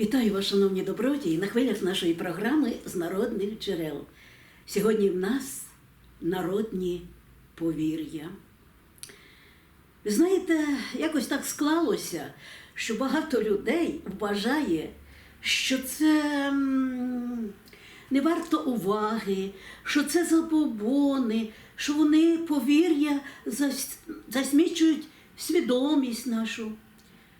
Вітаю вас, шановні добродії, на хвилях нашої програми з народних джерел. Сьогодні в нас народні повір'я. Ви знаєте, якось так склалося, що багато людей вважає, що це не варто уваги, що це забобони, що вони повір'я зас- засмічують свідомість нашу.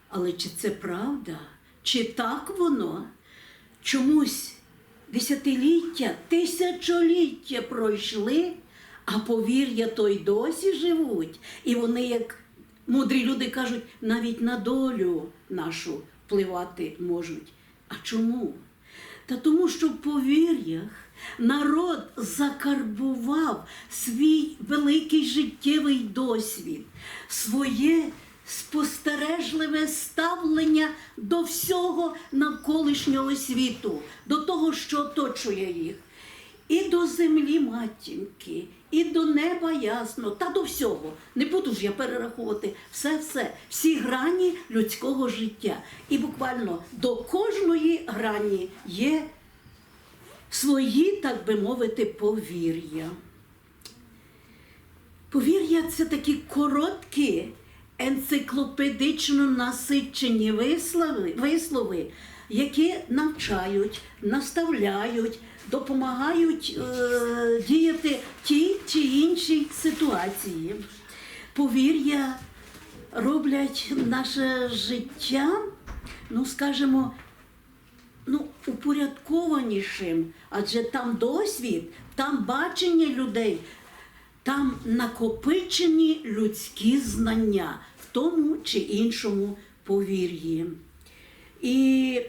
Але чи це правда? Чи так воно? Чомусь десятиліття, тисячоліття пройшли, а повір'я то й досі живуть. І вони, як мудрі люди кажуть, навіть на долю нашу впливати можуть. А чому? Та тому, що в повір'ях народ закарбував свій великий життєвий досвід, своє спостережливе ставлення до всього навколишнього світу, до того, що оточує їх. І до землі матінки, і до неба ясно, та до всього. Не буду ж я перераховувати все-все, всі грані людського життя. І буквально до кожної грані є свої, так би мовити, повір'я. Повір'я це такі короткі, енциклопедично насичені вислови, вислови які навчають, наставляють, допомагають е, діяти ті чи інші ситуації. Повір'я роблять наше життя, ну скажімо, ну, упорядкованішим, адже там досвід, там бачення людей, там накопичені людські знання в тому чи іншому повір'ї. І,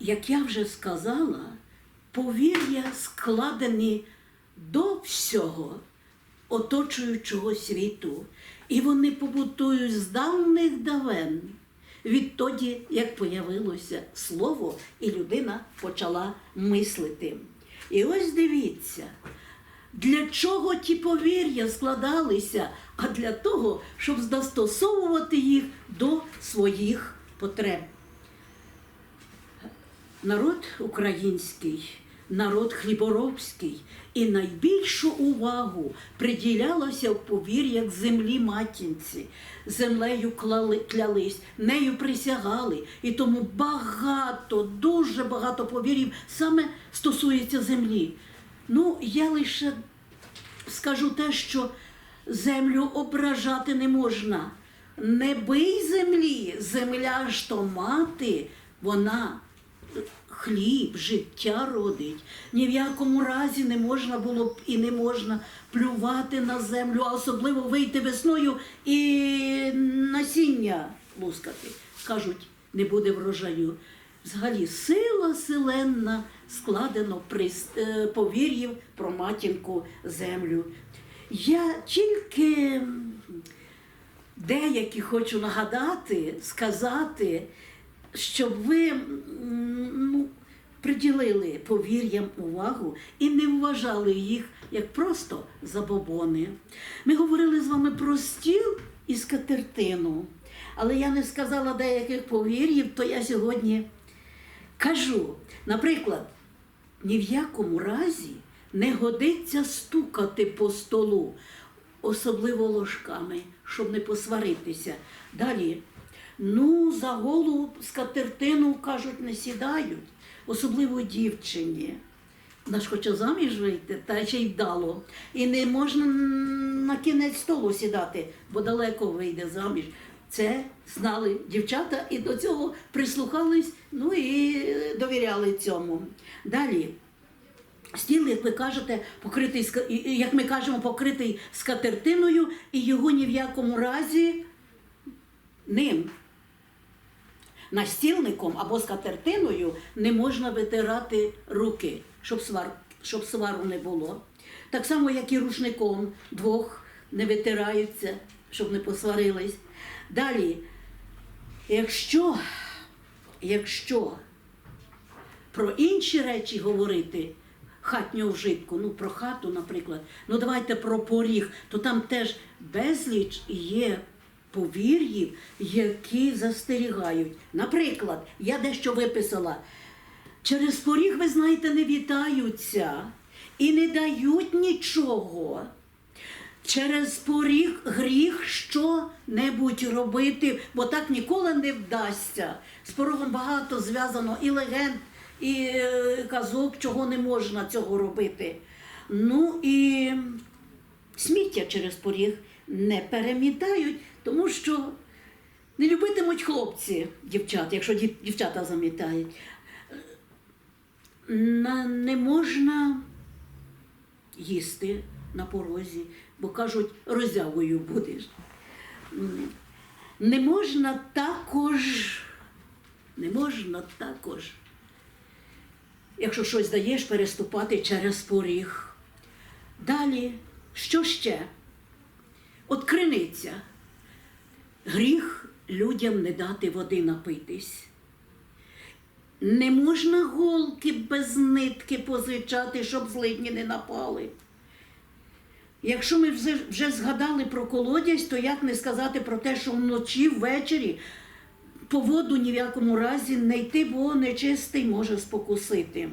як я вже сказала, повір'я складені до всього оточуючого світу, і вони побутують з давних давен, відтоді, як появилося слово, і людина почала мислити. І ось дивіться, для чого ті повір'я складалися? А для того, щоб застосовувати їх до своїх потреб. Народ український, народ хліборобський, і найбільшу увагу приділялося в повір'ях землі матінці. Землею клали, клялись, нею присягали. І тому багато, дуже багато повір'їв саме стосується землі. Ну, я лише скажу те, що землю ображати не можна. Не бий землі, земля ж то мати, вона хліб, життя родить. Ні в якому разі не можна було б і не можна плювати на землю, а особливо вийти весною і насіння лускати. Кажуть, не буде врожаю. Взагалі, сила селенна складено е, повір'їв про матінку землю. Я тільки деякі хочу нагадати, сказати, щоб ви ну, приділили повір'ям увагу і не вважали їх як просто забобони. Ми говорили з вами про стіл і скатертину, але я не сказала деяких повір'їв, то я сьогодні кажу, наприклад, ні в якому разі не годиться стукати по столу, особливо ложками, щоб не посваритися. Далі, ну, за голу скатертину, кажуть, не сідають, особливо дівчині. Вона ж хоче заміж вийти, та ще й вдало. І не можна на кінець столу сідати, бо далеко вийде заміж. Це знали дівчата і до цього прислухались, ну і довіряли цьому. Далі. Стіл, як ви кажете, покритий як ми кажемо, покритий скатертиною, і його ні в якому разі ним. Настільником або скатертиною не можна витирати руки, щоб, свар, щоб свару не було. Так само, як і рушником двох не витираються, щоб не посварились. Далі, якщо, якщо про інші речі говорити хатнього вжитку, ну про хату, наприклад, ну давайте про поріг, то там теж безліч є повір'їв, які застерігають. Наприклад, я дещо виписала. Через поріг, ви знаєте, не вітаються і не дають нічого. Через поріг гріх що-небудь робити, бо так ніколи не вдасться. З порогом багато зв'язано і легенд, і е, казок, чого не можна цього робити. Ну і сміття через поріг не перемітають, тому що не любитимуть хлопці дівчат, якщо дівчата замітають. Не можна їсти на порозі, бо кажуть, роззявою будеш. Не можна також, не можна також, якщо щось даєш, переступати через поріг. Далі, що ще? От криниця. Гріх людям не дати води напитись. Не можна голки без нитки позичати, щоб злидні не напали. Якщо ми вже, вже згадали про колодязь, то як не сказати про те, що вночі, ввечері по воду ні в якому разі не йти, бо нечистий може спокусити.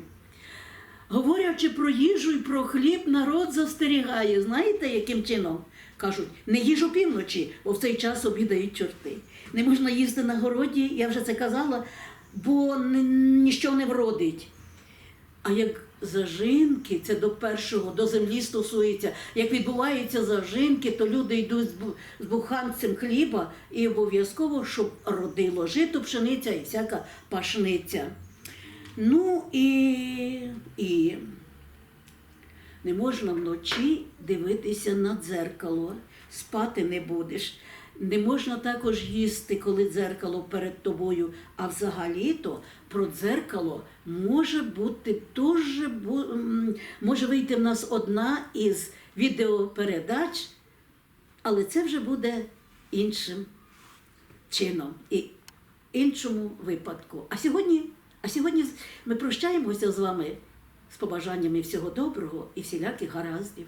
Говорячи про їжу і про хліб, народ застерігає. Знаєте, яким чином? Кажуть, не їж опівночі, бо в цей час обідають чорти. Не можна їсти на городі, я вже це казала, бо ні- ніщо не вродить. А як зажинки, це до першого, до землі стосується. Як відбуваються зажинки, то люди йдуть з буханцем хліба і обов'язково, щоб родило жито, пшениця і всяка пашниця. Ну і, і не можна вночі дивитися на дзеркало, спати не будеш. Не можна також їсти, коли дзеркало перед тобою. А взагалі-то про дзеркало може бути дуже може вийти в нас одна із відеопередач, але це вже буде іншим чином і іншому випадку. А сьогодні, а сьогодні ми прощаємося з вами з побажаннями всього доброго і всіляких гараздів.